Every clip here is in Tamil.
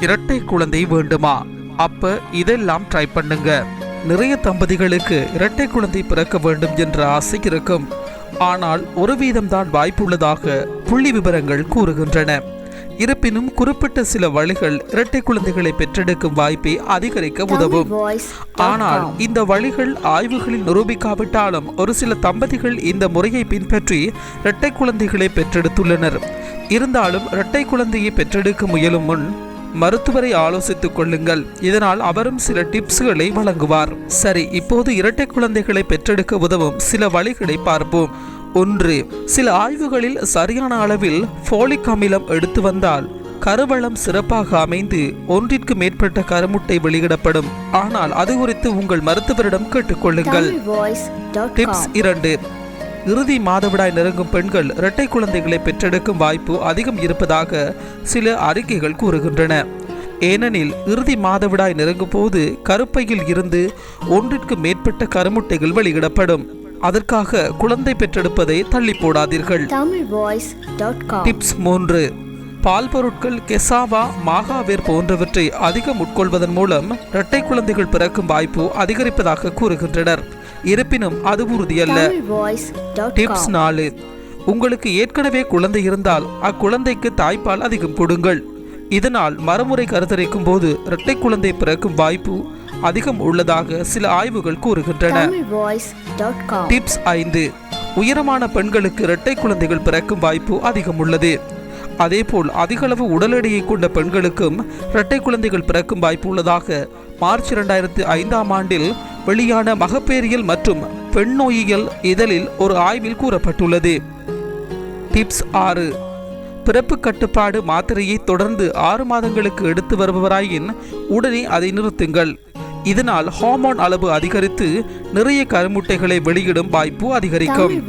இரட்டை குழந்தை வேண்டுமா? அப்ப இதெல்லாம் ட்ரை பண்ணுங்க. நிறைய தம்பதிகளுக்கு இரட்டை குழந்தை பிறக்க வேண்டும் என்ற ஆசை இருக்கும். ஆனால் ஒரு வீதம்தான் வாய்ப்புள்ளதாக புள்ளி விவரங்கள் கூறுகின்றன. இருப்பினும் குறிப்பிட்ட சில வழிகள் இரட்டை குழந்தைகளை பெற்றெடுக்கும் வாய்ப்பை அதிகரிக்க உதவும். ஆனால் இந்த வழிகள் ஆய்வுகளில் நிரூபிக்காவிட்டாலும் ஒரு சில தம்பதிகள் இந்த முறையை பின்பற்றி இரட்டை குழந்தைகளை பெற்றெடுத்துள்ளனர். இருந்தாலும் இரட்டை குழந்தையை பெற்றெடுக்க முயலும் முன் மருத்துவரை ஆலோசித்துக் கொள்ளுங்கள். இதனால் அவரும் சில டிப்ஸ்களை வழங்குவார். சரி இப்போது இரட்டை குழந்தைகளை பெற்றெடுக்க உதவும் சில வழிகளை பார்ப்போம். ஒன்று சில ஆய்வுகளில் சரியான அளவில் ஃபோலிக் அமிலம் எடுத்து வந்தால் கருவளம் சிறப்பாக அமைந்து ஒன்றிற்கு மேற்பட்ட கருமுட்டை வெளியிடப்படும். ஆனால் அது குறித்து உங்கள் மருத்துவரிடம் கேட்டுக்கொள்ளுங்கள் டிப்ஸ் இரண்டு இறுதி மாதவிடாய் நெருங்கும் பெண்கள் இரட்டை குழந்தைகளை பெற்றெடுக்கும் வாய்ப்பு அதிகம் இருப்பதாக சில அறிக்கைகள் கூறுகின்றன. ஏனெனில் இறுதி மாதவிடாய் நெருங்கும் போது கருப்பையில் இருந்து ஒன்றிற்கு மேற்பட்ட கருமுட்டைகள் வெளியிடப்படும். அதற்காக குழந்தை பெற்றெடுப்பதை தள்ளி போடாதீர்கள். டிப்ஸ் மூன்று. பால் பொருட்கள் கெசாவா மாகாவேர் போன்றவற்றை அதிகம் உட்கொள்வதன் மூலம் இரட்டை குழந்தைகள் பிறக்கும் வாய்ப்பு அதிகரிப்பதாக கூறுகின்றனர். இருப்பினும் அது உறுதியல்ல. டிப்ஸ் நாலு. உங்களுக்கு ஏற்கனவே குழந்தை இருந்தால் அக்குழந்தைக்கு தாய்ப்பால் அதிகம் கொடுங்கள். இதனால் மறுமுறை கருத்தரிக்கும் போது இரட்டை குழந்தை பிறக்கும் வாய்ப்பு அதிகம் உள்ளதாக சில ஆய்வுகள் கூறுகின்றன. டிப்ஸ் ஐந்து. உயரமான பெண்களுக்கு இரட்டை குழந்தைகள் பிறக்கும் வாய்ப்பு அதிகம் உள்ளது. அதேபோல் அதிகளவு உடல் எடையை கொண்ட பெண்களுக்கும் இரட்டை குழந்தைகள் பிறக்கும் வாய்ப்பு உள்ளதாக மார்ச் இரண்டாயிரத்தி ஐந்தாம் ஆண்டில் வெளியான மகப்பேறியல் மற்றும் பெண் நோயியல் இதழில் ஒரு ஆய்வில் கூறப்பட்டுள்ளது. டிப்ஸ் ஆறு. பிறப்பு கட்டுப்பாடு மாத்திரையை தொடர்ந்து ஆறு மாதங்களுக்கு எடுத்து வருபவராயின் உடனே அதை நிறுத்துங்கள். இதனால் ஹார்மோன் அளவு அதிகரித்து நிறைய கருமுட்டைகளை வெளியிடும் வாய்ப்பு அதிகரிக்கும்.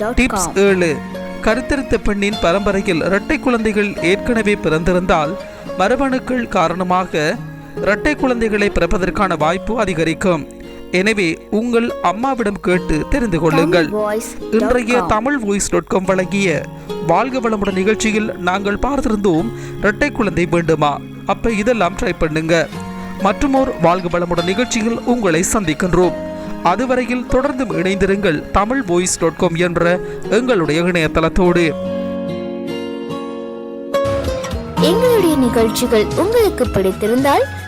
டிப்ஸ் ஏழு. கருத்தரித்த பெண்ணின் பரம்பரையில் இரட்டை குழந்தைகள் ஏற்கனவே பிறந்திருந்தால் மரபணுக்கள் காரணமாக இரட்டை குழந்தைகளை பிறப்பதற்கான வாய்ப்பு அதிகரிக்கும். எனவே உங்கள் அம்மாவிடம் கேட்டு தெரிந்து கொள்ளுங்கள். இன்றைய தமிழ் வாய்ஸ் டாட் காம் வழங்கிய வாழ்க வளமுடன் நிகழ்ச்சியில் நாங்கள் பார்த்திருந்தோம் இரட்டை குழந்தை வேண்டுமா? அப்ப இதெல்லாம் ட்ரை பண்ணுங்க. மற்றுமோர் வாழ்க வளமுடன் நிகழ்ச்சியில் உங்களை சந்திக்கின்றோம். அதுவரையில் தொடர்ந்து இணைந்திருங்கள் தமிழ் வாய்ஸ் டாட் காம் என்ற எங்களுடைய இணையதளத்தோடு. எங்களுடைய நிகழ்ச்சிகள் உங்களுக்கு பிடித்திருந்தால்